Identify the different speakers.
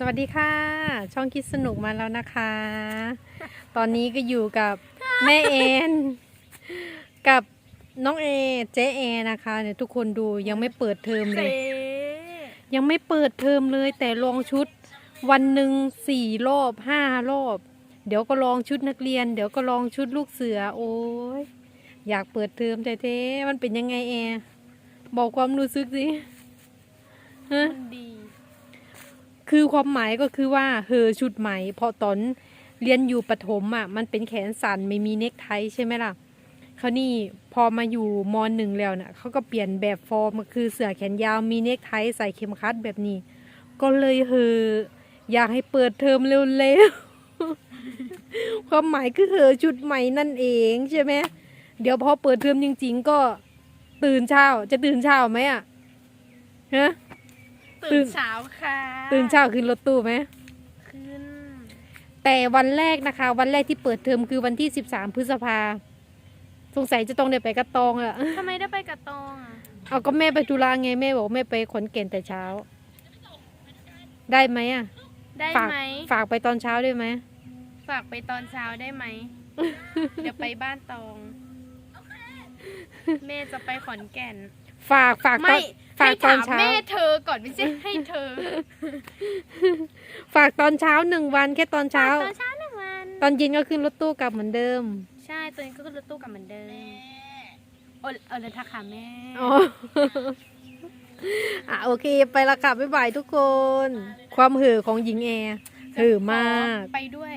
Speaker 1: สวัสดีค่ะ ช่องคิดสนุกมาแล้วนะคะ ตอนนี้ก็อยู่กับแม่เอ็นกับน้องเอเจ๊เอนะคะเนี่ยทุกคนดูยังไม่เปิดเทอมเลย ยังไม่เปิดเทอมเลย แต่ลองชุดวันหนึ่งสี่รอบห้ารอบ เดี๋ยวก็ลองชุดนักเรียน เดี๋ยวก็ลองชุดลูกเสือ โอ้ยอยากเปิดเทอมแต่เท้มันเป็นยังไงแอร์บอกความรู้สึกสิฮะ
Speaker 2: มันดี
Speaker 1: คือความหมายก็คือว่าเฮอชุดใหม่เพอตอนเรียนอยู่ประถมอะมันเป็นแขนสั้นไม่มีเนคไทใช่ไหมล่ะเขานี่พอมาอยู่มหนึ่งแล้วน่ะเขาก็เปลี่ยนแบบฟอร์มคือเสื้อแขนยาวมีเนคไทใส่เข็มขัดแบบนี้ ก็เลยเฮออยากให้เปิดเทอมเร็วๆ ความหมายคือเฮอชุดใหม่นั่นเองใช่ไหมเดี๋ยวพอเปิดเทอมจริง ๆ ก็ตื่นเช้าจะตื่นเช้าไหมอะฮะ ตื่
Speaker 2: ตื่
Speaker 1: น
Speaker 2: นเช้าค่ะ
Speaker 1: ตื่นเช้าขึ้นรถตู้ไหม
Speaker 2: ขึ้น
Speaker 1: แต่วันแรกนะคะ วันแรกที่เปิดเทอมคือวันที่13พฤษภาสงสัยจะต้องได้ไปกระตองอะ
Speaker 2: ทำไมได้ไปกับตองอะ
Speaker 1: เอาก็แม่ไปธุระไงแม่บอกแม่ไปขอนแก่นแต่เช้า ได้ไหมอะ
Speaker 2: ได้
Speaker 1: ฝาก
Speaker 2: ไหม
Speaker 1: ฝากไปตอนเช้าได้ไหม
Speaker 2: ฝากไปตอนเช้าได้ไหมเดี๋ยวไปบ้านตองแม่จะไปขอนแก่น
Speaker 1: ฝากฝากตอ
Speaker 2: ไม่
Speaker 1: น ฝาก
Speaker 2: ให้
Speaker 1: ตอ
Speaker 2: ถานม
Speaker 1: เช้า
Speaker 2: แม่เธอก่อนไม่ใช่ให้เธอ
Speaker 1: ฝากตอนเช้าหนึ่งวันแค่ตอนเช้า
Speaker 2: ตอนเช้าหนึ่งวัน
Speaker 1: ตอนเย็นก็ขึ้นรถตู้กลับเหมือนเดิม
Speaker 2: ใช่ตัวนี้ก็ขึ้นรถตู้กลับเหมือนเดิมโอเออเลยทักค่ะแม่
Speaker 1: อ๋ออะโอเคไปละค่ะบ๊ายบายทุกคน ความเห่อของหญิงแอร์เห่อมาก
Speaker 2: ไปด้วย